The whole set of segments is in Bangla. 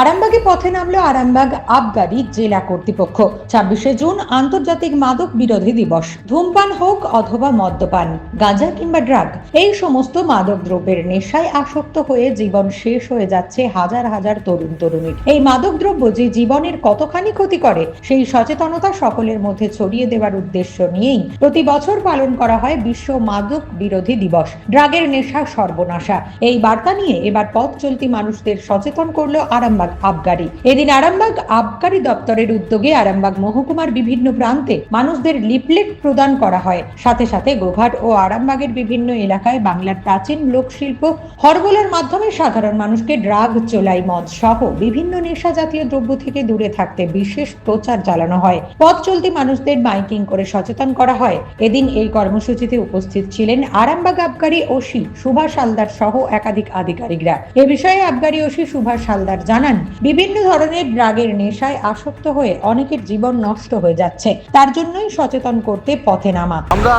আরামবাগে পথে নামলো আরামবাগ আবগারি জেলা কর্তৃপক্ষ। ছাব্বিশে জুন আন্তর্জাতিক মাদক বিরোধী দিবস। ধূমপান হোক অথবা মদ্যপান, গাঁজা কিংবা ড্রাগ, এই সমস্ত মাদক দ্রব্যের নেশায় আসক্ত হয়ে জীবন শেষ হয়ে যাচ্ছে হাজার হাজার তরুণ তরুণীর। এই মাদক দ্রব্য যে জীবনের কতখানি ক্ষতি করে, সেই সচেতনতা সকলের মধ্যে ছড়িয়ে দেওয়ার উদ্দেশ্য নিয়েই প্রতি বছর পালন করা হয় বিশ্ব মাদক বিরোধী দিবস। ড্রাগের নেশা সর্বনাশা। এই বার্তা নিয়ে এবার পথ চলতি মানুষদের সচেতন করল আরামবাগ। আবগারি। এদিন আরামবাগ আবগারি দপ্তরের উদ্যোগে আরামবাগ মহকুমার বিভিন্ন প্রান্তে মানুষদের লিফলেট প্রদান করা হয়। সাথে সাথে গোঘাট ও আরামবাগের বিভিন্ন এলাকায় বাংলার প্রাচীন লোকশিল্প, হরবোলার মাধ্যমে সাধারণ মানুষকে ড্রাগ, চোলাই, মদ সহ বিভিন্ন নেশা জাতীয় দ্রব্য থেকে দূরে থাকতে বিশেষ প্রচার চালানো হয়। পথ চলতি মানুষদের মাইকিং করে সচেতন করা হয়। এদিন এই কর্মসূচিতে উপস্থিত ছিলেন আরামবাগ আবগারি ওসি সুভাষ হালদার সহ একাধিক আধিকারিকরা। এ বিষয়ে আবগারি ওসি সুভাষ হালদার জানান বিভিন্ন ধরনের ড্রাগের নেশায় আসক্ত হয়ে অনেকের জীবন নষ্ট হয়ে যাচ্ছে। তার জন্যই সচেতন করতে পথে নামা। আমরা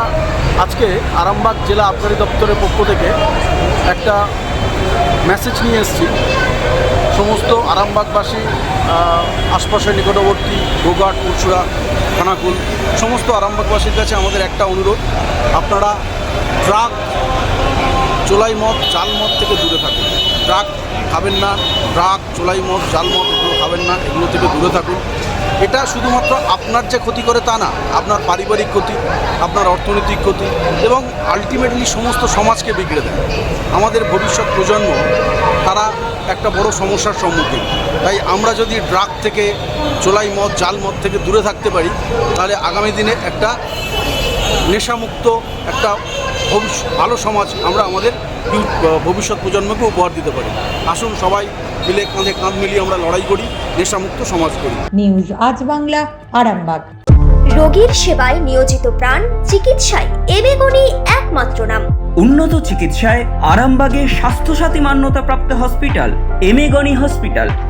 আজকে আরামবাগ জেলা আবগারি দপ্তরের পক্ষ থেকে একটা মেসেজ নিয়ে এসেছি। সমস্ত আরামবাগবাসী আশপাশের নিকটবর্তী গোঘাট পুরসুরা খানাকুল, সমস্ত আরামবাগবাসীর কাছে আমাদের একটা অনুরোধ। আপনারা ড্রাগ চোলাই মদ, জাল মদ থেকে দূরে থাকুন। ড্রাগ খাবেন না ড্রাগ চোলাই মদ, জাল মদ এগুলো খাবেন না, এগুলো থেকে দূরে থাকুন। এটা শুধুমাত্র আপনার যে ক্ষতি করে তা না, আপনার পারিবারিক ক্ষতি, আপনার অর্থনৈতিক ক্ষতি এবং আলটিমেটলি সমস্ত সমাজকে বিগড়ে দেয়। আমাদের ভবিষ্যৎ প্রজন্ম, তারা একটা বড় সমস্যার সম্মুখীন। তাই আমরা যদি ড্রাগ থেকে চোলাই মদ, জাল মদ থেকে দূরে থাকতে পারি, তাহলে আগামী দিনে একটা নেশামুক্ত, একটা ভবিষ্যৎ ভালো সমাজ আমরা আমাদের ভবিষ্যৎ প্রজন্মকে উপহার দিতে পারি। আসুন সবাই মিলে কাঁধে কাঁধ মিলিয়ে আমরা লড়াই করি নেশামুক্ত সমাজ করি। নিউজ আজ বাংলা আরামবাগ। রোগীর সেবায় নিয়োজিত প্রাণ চিকিৎসায় এবেগুনি একমাত্র নাম। উন্নত চিকিৎসায় আরামবাগে স্বাস্থ্যসাথী মান্যতাপ্রাপ্ত হসপিটাল এমেগনি হসপিটাল।